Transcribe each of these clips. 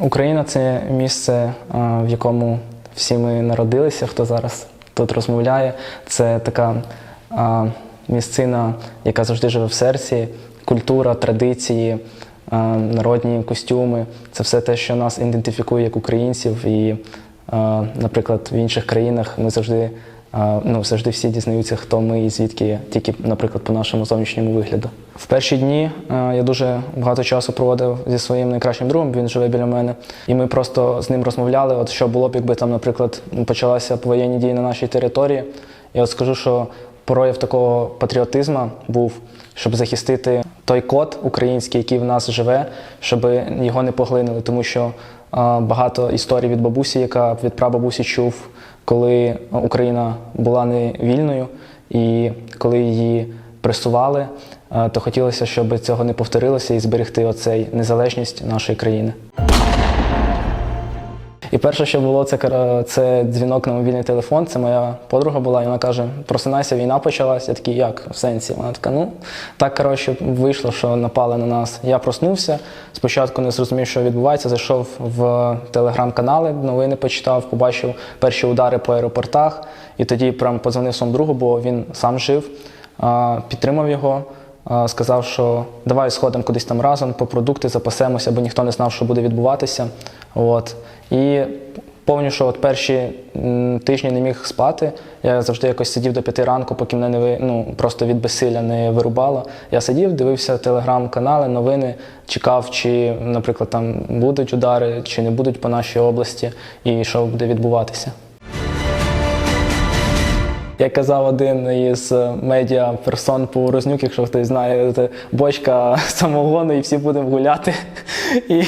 Україна це місце, в якому всі ми народилися, хто зараз тут розмовляє. Це така місцина, яка завжди живе в серці, культура, традиції, народні костюми це все те, що нас ідентифікує як українців. І, наприклад, в інших країнах ми завжди. Ну, завжди всі дізнаються, хто ми і звідки, тільки, наприклад, по нашому зовнішньому вигляду. В перші дні е, я дуже багато часу проводив зі своїм найкращим другом, він живе біля мене. І ми просто з ним розмовляли, от що було б, якби там, наприклад, почалася повоєнні дії на нашій території. Я от скажу, що прояв такого патріотизму був, щоб захистити той код український, який в нас живе, щоб його не поглинули. Тому що е, багато історій від бабусі, яка від прабабусі чув, коли Україна була не вільною, і коли її пресували, то хотілося, щоб цього не повторилося і зберегти оцей незалежність нашої країни. І перше, що було, це, це дзвінок на мобільний телефон. Це моя подруга була, і вона каже: просинайся, війна почалась. Я такий, як в сенсі? Вона така, ну так коротше вийшло, що напали на нас. Я проснувся. Спочатку не зрозумів, що відбувається. Зайшов в телеграм-канали, новини почитав, побачив перші удари по аеропортах. І тоді прям подзвонив своєму другу, бо він сам жив, підтримав його. Сказав, що давай сходимо кудись там разом, по продукти запасемося, бо ніхто не знав, що буде відбуватися. От. І пам'ятаю, що от перші тижні не міг спати. Я завжди якось сидів до п'яти ранку, поки мене не ну, просто від безсилля не вирубало. Я сидів, дивився телеграм-канали, новини, чекав, чи, наприклад, там будуть удари, чи не будуть по нашій області, і що буде відбуватися. Як казав один із медіа персон по Рознюк, якщо хтось знає, бочка самогону, і всі будемо гуляти і,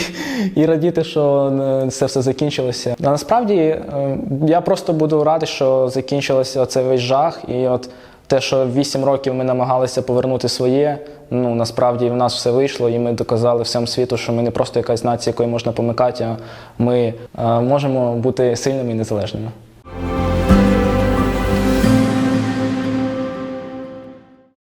і радіти, що е, це все закінчилося. А насправді е, я просто буду радий, що закінчилося цей весь жах. І от те, що 8 років ми намагалися повернути своє, ну насправді в нас все вийшло, і ми доказали всьому світу, що ми не просто якась нація, якою можна помикати, а ми е, можемо бути сильними і незалежними.